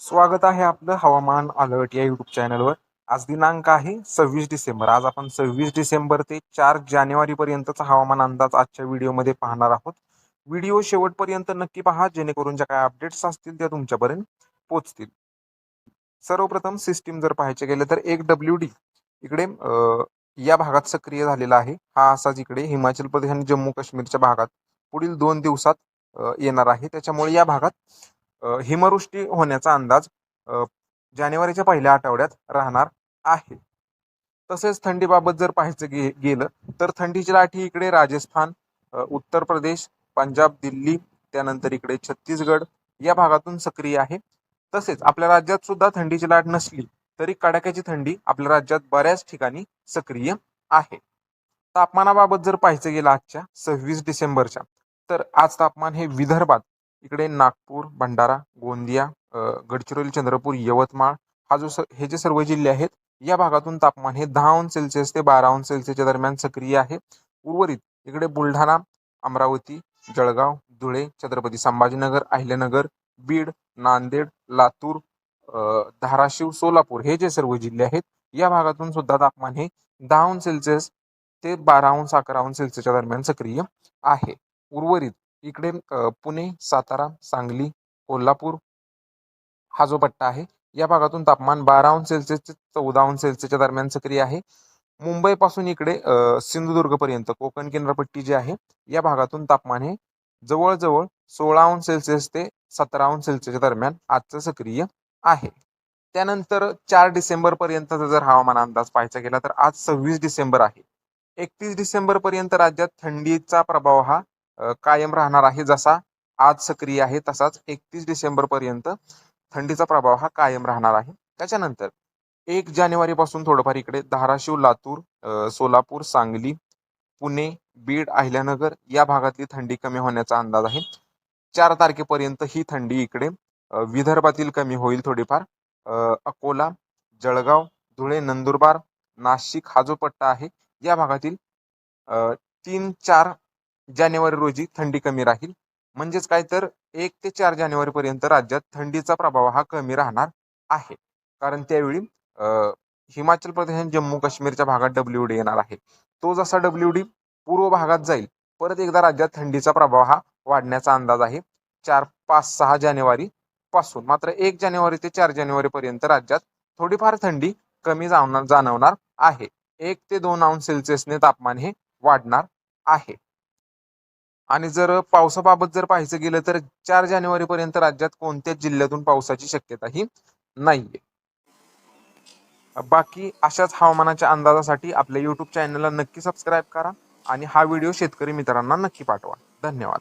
स्वागत आहे आपलं हवामान अलर्ट या युट्यूब चॅनलवर आज दिनांक आहे सव्वीस डिसेंबर. आज आपण सव्वीस डिसेंबर ते चार जानेवारी पर्यंतचा हवामान अंदाज आजच्या व्हिडिओमध्ये पाहणार आहोत. व्हिडिओ शेवटपर्यंत नक्की पहा जेणेकरून ज्या काय अपडेट्स असतील त्या तुमच्यापर्यंत पोचतील. सर्वप्रथम सिस्टीम जर पाहायचे गेले तर एक डब्ल्यू डी इकडे या भागात सक्रिय झालेला आहे. हा असाच इकडे हिमाचल प्रदेश आणि जम्मू काश्मीरच्या भागात पुढील दोन दिवसात येणार आहे. त्याच्यामुळे या भागात हिमवृष्टी होण्याचा अंदाज जानेवारीच्या पहिल्या आठवड्यात राहणार आहे. तसेच थंडीबाबत जर पाहायचं गे गेलं तर थंडीची लाठी इकडे राजस्थान उत्तर प्रदेश पंजाब दिल्ली त्यानंतर इकडे छत्तीसगड या भागातून सक्रिय आहे. तसेच आपल्या राज्यात सुद्धा थंडीची लाट नसली तरी कडाक्याची थंडी आपल्या राज्यात बऱ्याच ठिकाणी सक्रिय आहे. तापमानाबाबत जर पाहायचं गेलं आजच्या सव्वीस डिसेंबरच्या तर आज तापमान हे विदर्भात इकडे नागपूर भंडारा गोंदिया गडचिरोली चंद्रपूर यवतमाळ हा जो स हे जे सर्व जिल्हे आहेत या भागातून तापमान हे दहा अंश सेल्सिअस ते बारा अंश सेल्सिअसच्या दरम्यान सक्रिय आहे. उर्वरित इकडे बुलढाणा अमरावती जळगाव धुळे छत्रपती संभाजीनगर अहिल्यानगर बीड नांदेड लातूर धाराशिव सोलापूर हे जे सर्व जिल्हे आहेत या भागातून सुद्धा तापमान हे दहा अंश सेल्सिअस ते बारा अंश अकरा अंश सेल्सिअसच्या दरम्यान सक्रिय आहे. उर्वरित इकडे पुणे सातारा सांगली कोल्हापूर हा जो पट्टा आहे या भागातून तापमान बारा अंश सेल्सिअस ते चौदा अंश सेल्सिअसच्या दरम्यान सक्रिय आहे. मुंबईपासून इकडे सिंधुदुर्गपर्यंत कोकण किनारपट्टी जी आहे या भागातून तापमान हे जवळजवळ सोळा अंश सेल्सिअस ते सतरा अंश सेल्सिअसच्या दरम्यान आजचं सक्रिय आहे. त्यानंतर चार डिसेंबर पर्यंतचा जर हवामान अंदाज पाहायचा गेला तर आज सव्वीस डिसेंबर आहे. एकतीस डिसेंबर पर्यंत राज्यात थंडीचा प्रभाव हा कायम राहणार आहे जसा आज सक्रिय आहे तसाच एकतीस डिसेंबर पर्यंत थंडीचा प्रभाव हा कायम राहणार आहे. त्याच्यानंतर एक जानेवारी पासून थोडंफार इकडे धाराशिव लातूर सोलापूर सांगली पुणे बीड अहिल्यानगर या भागातली थंडी कमी होण्याचा अंदाज आहे. चार तारखेपर्यंत ही थंडी इकडे विदर्भातील कमी होईल थोडीफार. अकोला जळगाव धुळे नंदुरबार नाशिक हा जो पट्टा आहे या भागातील तीन चार जानेवारी रोजी थंडी कमी राहील. म्हणजेच काय तर एक ते चार जानेवारी पर्यंत राज्यात थंडीचा प्रभाव हा कमी राहणार आहे. कारण त्यावेळी हिमाचल प्रदेश आणि जम्मू काश्मीरच्या भागात डब्ल्यू डी येणार आहे. तो जसा डब्ल्यू डी पूर्व भागात जाईल परत एकदा राज्यात थंडीचा प्रभाव हा वाढण्याचा अंदाज आहे. चार पाच सहा जानेवारी पासून मात्र एक जानेवारी ते चार जानेवारी पर्यंत राज्यात थोडीफार थंडी कमी जाणवणार जाणवणार आहे. एक ते दोन अंश सेल्सिअसने तापमान हे वाढणार आहे. आणि जर पावसाबाबत जर पाहायचं गेलं तर चार जानेवारी पर्यंत राज्यात कोणत्याच जिल्ह्यातून पावसाची शक्यता ही नाहीये. बाकी अशाच हवामानाच्या अंदाजासाठी आपल्या युट्यूब चॅनलला नक्की सबस्क्राईब करा आणि हा व्हिडिओ शेतकरी मित्रांना नक्की पाठवा. धन्यवाद.